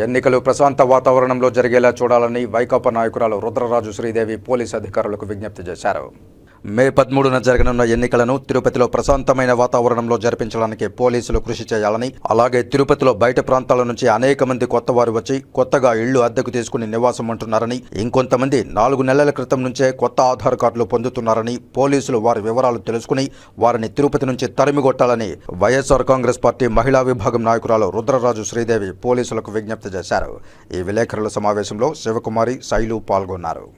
ఎన్నికలు ప్రశాంత వాతావరణంలో జరిగేలా చూడాలని వైకాపా నాయకురాలు రుద్రరాజు శ్రీదేవి పోలీసు అధికారులకు విజ్ఞప్తి చేశారు. మే పదమూడున జరగనున్న ఎన్నికలను తిరుపతిలో ప్రశాంతమైన వాతావరణంలో జరిపించడానికి పోలీసులు కృషి చేయాలని అలాగే తిరుపతిలో బయట ప్రాంతాల నుంచి అనేక మంది కొత్త వారు వచ్చి కొత్తగా ఇళ్ళు అద్దెకు తీసుకుని నివాసం ఉంటున్నారని ఇంకొంతమంది నాలుగు నెలల క్రితం నుంచే కొత్త ఆధార్ కార్డులు పొందుతున్నారని పోలీసులు వారి వివరాలు తెలుసుకుని వారిని తిరుపతి నుంచి తరిమిగొట్టాలని వైఎస్ఆర్ కాంగ్రెస్ పార్టీ మహిళా విభాగం నాయకురాలు రుద్రరాజు శ్రీదేవి పోలీసులకు విజ్ఞప్తి చేశారు. ఈ విలేకరుల సమావేశంలో శివకుమారి శైలు పాల్గొన్నారు.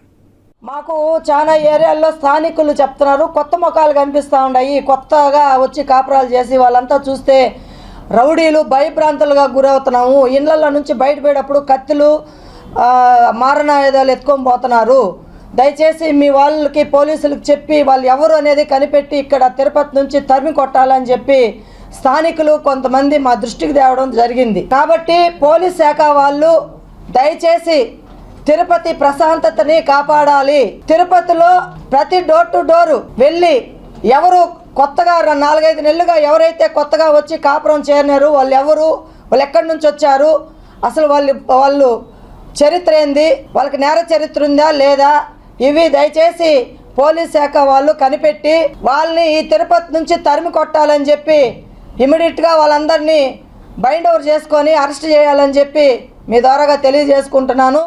మాకు చాలా ఏరియాల్లో స్థానికులు చెప్తున్నారు. కొత్త ముఖాలు కనిపిస్తూ ఉన్నాయి. కొత్తగా వచ్చి కాపురాలు చేసి వాళ్ళంతా చూస్తే రౌడీలు భయభ్రాంతులుగా గురవుతున్నాము. ఇళ్ళల్లో నుంచి బయటపడేటప్పుడు కత్తులు మారణాయుధాలు ఎత్తుకొని పోతున్నారు. దయచేసి మీ వాళ్ళకి పోలీసులకు చెప్పి వాళ్ళు ఎవరు అనేది కనిపెట్టి ఇక్కడ తిరుపతి నుంచి తరిమి కొట్టాలని చెప్పి స్థానికులు కొంతమంది మా దృష్టికి తేవడం జరిగింది. కాబట్టి పోలీస్ శాఖ వాళ్ళు దయచేసి తిరుపతి ప్రశాంతతని కాపాడాలి. తిరుపతిలో ప్రతి డోర్ టు డోర్ వెళ్ళి ఎవరు కొత్తగా నాలుగైదు నెలలుగా ఎవరైతే కొత్తగా వచ్చి కాపురం చేరినారు వాళ్ళు ఎవరు వాళ్ళు ఎక్కడి నుంచి వచ్చారు అసలు వాళ్ళు వాళ్ళు చరిత్ర ఏంది వాళ్ళకి నేర చరిత్ర ఉందా లేదా ఇవి దయచేసి పోలీస్ శాఖ వాళ్ళు కనిపెట్టి వాళ్ళని ఈ తిరుపతి నుంచి తరిమి కొట్టాలని చెప్పి ఇమీడియట్గా వాళ్ళందరినీ బైండ్ ఓవర్ చేసుకొని అరెస్ట్ చేయాలని చెప్పి మీ ద్వారాగా తెలియజేసుకుంటున్నాను.